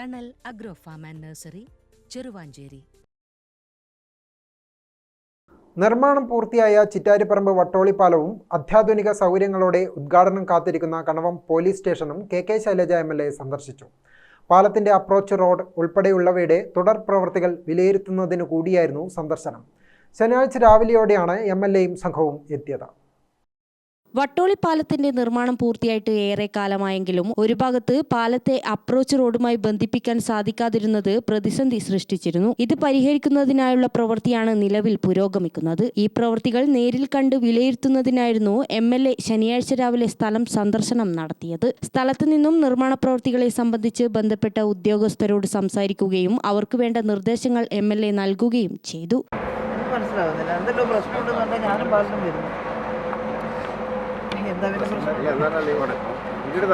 Thanal agro farm and nursery Cheruvanchery. നിർമ്മാണം പൂർത്തിയായ ചിറ്റാരിപ്പറമ്പ് വട്ടോളിപ്പാലവും അത്യാധുനിക സൗകര്യങ്ങളോടെ ഉദ്ഘാടനം കാത്തിരിക്കുന്ന കണവം പോലീസ് സ്റ്റേഷനും K K Shailaja M L A സന്ദർശിച്ചു. പാലത്തിന്റെ അപ്രോച്ച് റോഡ് ഉൾപ്പെടെയുള്ളവയുടെ തുടർ പ്രവർത്തികൾ വിലയിരുത്തുന്നതിനു കൂടിയായിരുന്നു സന്ദർശനം. ശനിയാഴ്ച രാവിലെയോടെയാണ് എം എൽ എയും സംഘവും എത്തിയത്. വട്ടോളി പാലത്തിന്റെ നിർമ്മാണം പൂർത്തിയായിട്ട് ഏറെ കാലമായെങ്കിലും ഒരു ഭാഗത്ത് പാലത്തെ അപ്രോച്ച് റോഡുമായി ബന്ധിപ്പിക്കാൻ സാധിക്കാതിരുന്നത് പ്രതിസന്ധി സൃഷ്ടിച്ചിരുന്നു. ഇത് പരിഹരിക്കുന്നതിനായുള്ള പ്രവൃത്തിയാണ് നിലവിൽ പുരോഗമിക്കുന്നത്. ഈ പ്രവൃത്തികൾ നേരിൽ കണ്ട് വിലയിരുത്തുന്നതിനായിരുന്നു എം എൽ എ ശനിയാഴ്ച രാവിലെ സ്ഥലം സന്ദർശനം നടത്തിയത്. സ്ഥലത്തു നിന്നും നിർമ്മാണ പ്രവൃത്തികളെ സംബന്ധിച്ച് ബന്ധപ്പെട്ട ഉദ്യോഗസ്ഥരോട് സംസാരിക്കുകയും അവർക്ക് വേണ്ട നിർദ്ദേശങ്ങൾ എം എൽ എ നൽകുകയും ചെയ്തു. മനസ്സിലാവുന്നില്ല. എന്തെങ്കിലും പ്രശ്നമുണ്ടെന്നുണ്ടെങ്കിൽ ഞാനും പാലിനും വരുന്നു. എന്താ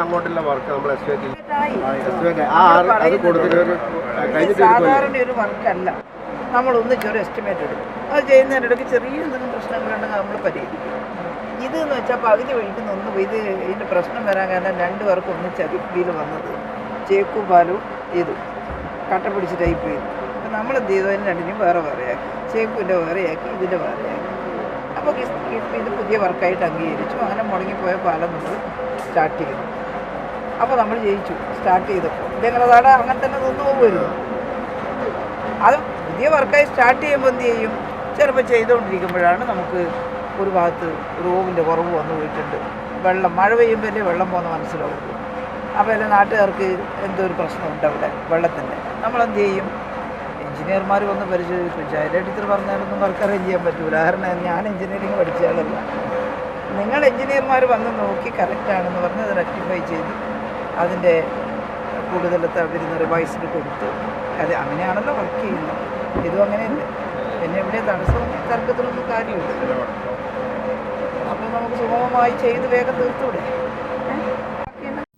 അങ്ങോട്ടുള്ള വർക്ക് നമ്മൾ സാധാരണ ഒരു വർക്കല്ല. നമ്മൾ ഒന്നിച്ചൊരു എസ്റ്റിമേറ്റ് എടുക്കും. അത് ചെയ്യുന്നതിനിടയ്ക്ക് ചെറിയ എന്തെങ്കിലും പ്രശ്നങ്ങളുണ്ടെങ്കിൽ നമ്മൾ പരിഹരിക്കും. ഇത് എന്ന് വെച്ചാൽ പകുതി വഴിക്കുന്ന ഒന്നും ഇത് ഇതിന്റെ പ്രശ്നം വരാൻ കാരണം രണ്ട് പേർക്ക് ഒന്നിച്ച് അതിൽ വന്നത്. ചേക്കും പാലും ഇതും. കട്ട പിടിച്ച് ടൈപ്പ് ചെയ്തു അപ്പം നമ്മൾ എന്ത് ചെയ്തു? അതിന് രണ്ടിനും വേറെ വേറെയാക്കി. ചേക്കുവിന്റെ വേറെയാക്കി ഇതിന്റെ വേറെയാക്കി. അപ്പോൾ ഇത് പുതിയ വർക്കായിട്ട് അംഗീകരിച്ചു. അങ്ങനെ മുടങ്ങിപ്പോയ പാലം നമ്മൾ സ്റ്റാർട്ട് ചെയ്തു. അപ്പോൾ നമ്മൾ ജയിച്ചു. സ്റ്റാർട്ട് ചെയ്തപ്പോൾ. ഇതെങ്ങനെ താടെ അങ്ങനെ തന്നെ നിന്ന് പോകുമായിരുന്നു അത് പുതിയ വർക്കായി സ്റ്റാർട്ട് ചെയ്യുമ്പോൾ എന്ത് ചെയ്യും? ചിലപ്പോൾ ചെയ്തുകൊണ്ടിരിക്കുമ്പോഴാണ് നമുക്ക് ഒരു ഭാഗത്ത് റോവിന്റെ കുറവ് വന്നു പോയിട്ടുണ്ട്. വെള്ളം മഴ പെയ്യുമ്പോഴല്ലേ വെള്ളം പോകുന്ന മനസ്സിലാവും അപ്പോൾ എല്ലാ നാട്ടുകാർക്ക് എന്തോ ഒരു പ്രശ്നമുണ്ട് അവിടെ വെള്ളത്തിന്റെ. നമ്മളെന്ത് ചെയ്യും? എഞ്ചിനീയർമാർ വന്ന് പരിശോധിക്കും ടീച്ചർ പറഞ്ഞാലൊന്നും വർക്ക് അറേഞ്ച് ചെയ്യാൻ പറ്റൂല. കാരണം ഞാൻ എഞ്ചിനീയറിംഗ് പഠിച്ച ആളല്ല നിങ്ങൾ എഞ്ചിനീയർമാർ വന്ന് നോക്കി കറക്റ്റാണെന്ന് പറഞ്ഞ് അത് റെക്ടിഫൈ ചെയ്ത് അതിന്റെ കൂടുതലത്തെ അവരുന്ന റിവൈസ്ഡ് കൊടുത്ത്. അത് അങ്ങനെയാണല്ലോ വർക്ക് ചെയ്യുന്നത്. ഇതും അങ്ങനെയല്ല? പിന്നെ ഇവിടെ തടസ്സവും തർക്കത്തിനൊന്നും കാര്യമില്ല. അപ്പോൾ നമുക്ക് സുഗമമായി ചെയ്ത് വേഗം തീർത്തൂടെ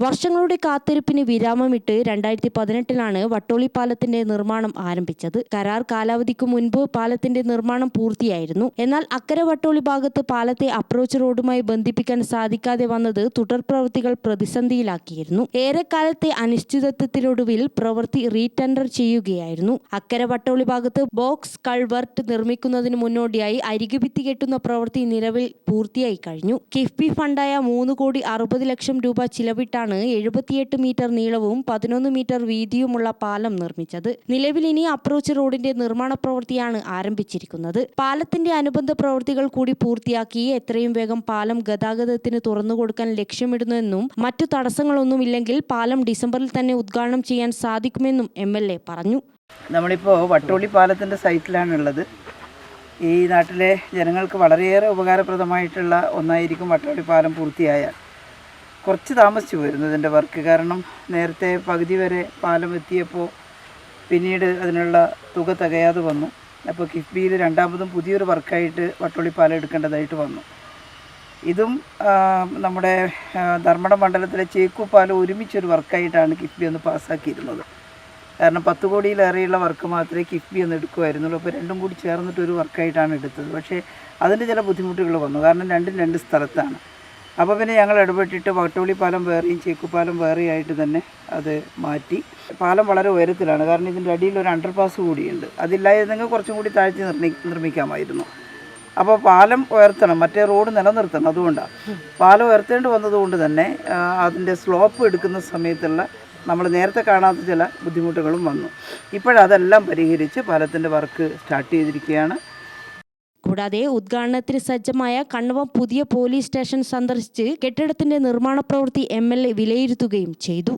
വർഷങ്ങളുടെ കാത്തിരിപ്പിന് വിരാമമിട്ട് രണ്ടായിരത്തി പതിനെട്ടിലാണ് വട്ടോളി പാലത്തിന്റെ നിർമ്മാണം ആരംഭിച്ചത്. കരാർ കാലാവധിക്ക് മുൻപ് പാലത്തിന്റെ നിർമ്മാണം പൂർത്തിയായിരുന്നു. എന്നാൽ അക്കരെ വട്ടോളി ഭാഗത്ത് പാലത്തെ അപ്രോച്ച് റോഡുമായി ബന്ധിപ്പിക്കാൻ സാധിക്കാതെ വന്നത് തുടർ പ്രവൃത്തികൾ പ്രതിസന്ധിയിലാക്കിയിരുന്നു. ഏറെക്കാലത്തെ അനിശ്ചിതത്വത്തിനൊടുവിൽ പ്രവൃത്തി റീടെൻഡർ ചെയ്യുകയായിരുന്നു. അക്കരെ വട്ടോളി ഭാഗത്ത് ബോക്സ് കൾവർട്ട് നിർമ്മിക്കുന്നതിന് മുന്നോടിയായി അരികുഭിത്തി കെട്ടുന്ന പ്രവൃത്തി നിലവിൽ പൂർത്തിയായി കഴിഞ്ഞു. കിഫ്ബി ഫണ്ടായ മൂന്ന് കോടി അറുപത് ലക്ഷം രൂപ ചിലവിട്ടാണ് എഴുപത്തിയെട്ട് മീറ്റർ നീളവും പതിനൊന്ന് മീറ്റർ വീതിയുമുള്ള പാലം നിർമ്മിച്ചത്. നിലവിൽ ഇനി അപ്രോച്ച് റോഡിന്റെ നിർമ്മാണ പ്രവൃത്തിയാണ് ആരംഭിച്ചിരിക്കുന്നത്. പാലത്തിന്റെ അനുബന്ധ പ്രവൃത്തികൾ കൂടി പൂർത്തിയാക്കി എത്രയും വേഗം പാലം ഗതാഗതത്തിന് തുറന്നുകൊടുക്കാൻ ലക്ഷ്യമിടുന്നുവെന്നും മറ്റു തടസ്സങ്ങളൊന്നുമില്ലെങ്കിൽ പാലം ഡിസംബറിൽ തന്നെ ഉദ്ഘാടനം ചെയ്യാൻ സാധിക്കുമെന്നും എം എൽ എ പറഞ്ഞു. നമ്മളിപ്പോൾ വട്ടോളി പാലത്തിന്റെ സൈറ്റിലാണുള്ളത് ഈ നാട്ടിലെ ജനങ്ങൾക്ക് വളരെയേറെ ഉപകാരപ്രദമായിട്ടുള്ള ഒന്നായിരിക്കും വട്ടോളി പാലം പൂർത്തിയായാൽ. കുറച്ച് താമസിച്ചു പോയിരുന്നു ഇതിന്റെ വർക്ക്. കാരണം നേരത്തെ പകുതി വരെ പാലം എത്തിയപ്പോൾ പിന്നീട് അതിനുള്ള തുക തികയാതെ വന്നു. അപ്പോൾ കിഫ്ബിയിൽ രണ്ടാമതും പുതിയൊരു വർക്കായിട്ട് വട്ടോളി പാലം എടുക്കേണ്ടതായിട്ട് വന്നു. ഇതും നമ്മുടെ ധർമ്മട മണ്ഡലത്തിലെ ചേക്കു പാലം ഒരുമിച്ചൊരു വർക്കായിട്ടാണ് കിഫ്ബി ഒന്ന് പാസ്സാക്കിയിരുന്നത്. കാരണം പത്ത് കോടിയിലേറെയുള്ള വർക്ക് മാത്രമേ കിഫ്ബി ഒന്ന് എടുക്കുമായിരുന്നുള്ളൂ അപ്പോൾ രണ്ടും കൂടി ചേർന്നിട്ട് ഒരു വർക്കായിട്ടാണ് എടുത്തത്. പക്ഷേ അതിന്റെ ചില ബുദ്ധിമുട്ടുകൾ വന്നു. കാരണം രണ്ടും രണ്ട് സ്ഥലത്താണ്. അപ്പോൾ പിന്നെ ഞങ്ങൾ ഇടപെട്ടിട്ട് വട്ടോളി പാലം വേറെയും ചേക്കുപാലം വേറെയായിട്ട് തന്നെ അത് മാറ്റി. പാലം വളരെ ഉയരത്തിലാണ്. കാരണം ഇതിന്റെ അടിയിൽ ഒരു അണ്ടർ പാസ് കൂടിയുണ്ട് അതില്ലായിരുന്നെങ്കിൽ കുറച്ചും കൂടി താഴ്ത്തി നിർമ്മി നിർമ്മിക്കാമായിരുന്നു. അപ്പോൾ പാലം ഉയർത്തണം. മറ്റേ റോഡ് നിലനിർത്തണം. അതുകൊണ്ടാണ് പാലം ഉയർത്തേണ്ടി വന്നതുകൊണ്ട് തന്നെ അതിന്റെ സ്ലോപ്പ് എടുക്കുന്ന സമയത്തുള്ള നമ്മൾ നേരത്തെ കാണാത്ത ചില ബുദ്ധിമുട്ടുകളും വന്നു. ഇപ്പോഴതെല്ലാം പരിഹരിച്ച് പാലത്തിന്റെ വർക്ക് സ്റ്റാർട്ട് ചെയ്തിരിക്കുകയാണ്. കൂടാതെ ഉദ്ഘാടനത്തിന് സജ്ജമായ കണ്ണവം പുതിയ പോലീസ് സ്റ്റേഷൻ സന്ദർശിച്ച് കെട്ടിടത്തിന്റെ നിർമ്മാണ പ്രവൃത്തി എം എൽ എ വിലയിരുത്തുകയും ചെയ്തു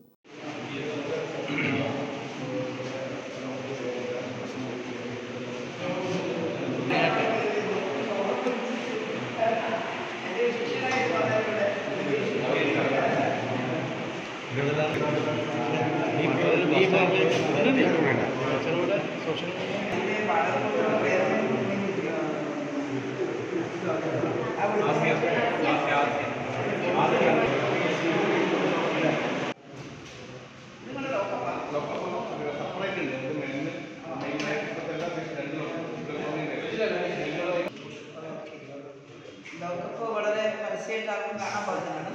ലോകകപ്പ് വളരെ പരസ്യമായിട്ടാകും കാണാൻ പാടുന്നുണ്ട്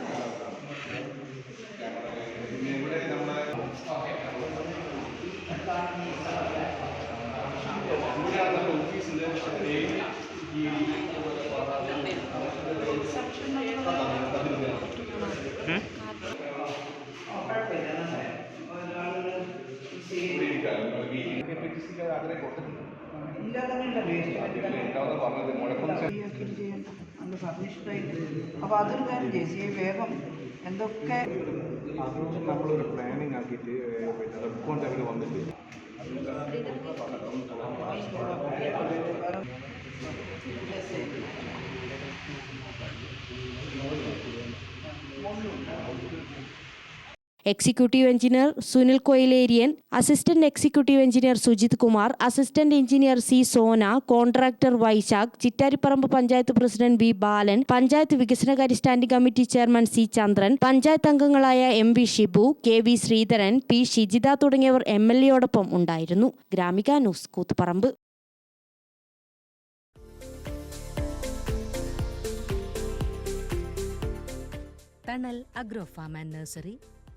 ഓഫീസിന്റെ കൊടുത്തിട്ടുണ്ട്. ഫർണിഷ്ഡ് ആയിട്ട് അപ്പോൾ അതൊരു കാര്യം ജെ സി വേഗം എന്തൊക്കെ അത് നമ്മളൊരു പ്ലാനിങ് ആക്കിയിട്ട് പിന്നെ റെഡ് വന്നിട്ട് executive engineer Sunil Koyileriyan assistant executive engineer Sujith Kumar assistant engineer C Sona contractor Vaishakh Chittariparamba panchayat president V Balan panchayat വികസനകാര്യ standing committee chairman C Chandran panchayat അംഗങ്ങളായ M V Shibu K V Sreedharan P Shijitha തുടങ്ങിയവർ M L എയോടൊപ്പം ഉണ്ടായിരുന്നു. Gramika news Koothuparamba. Thanal agro farm and nursery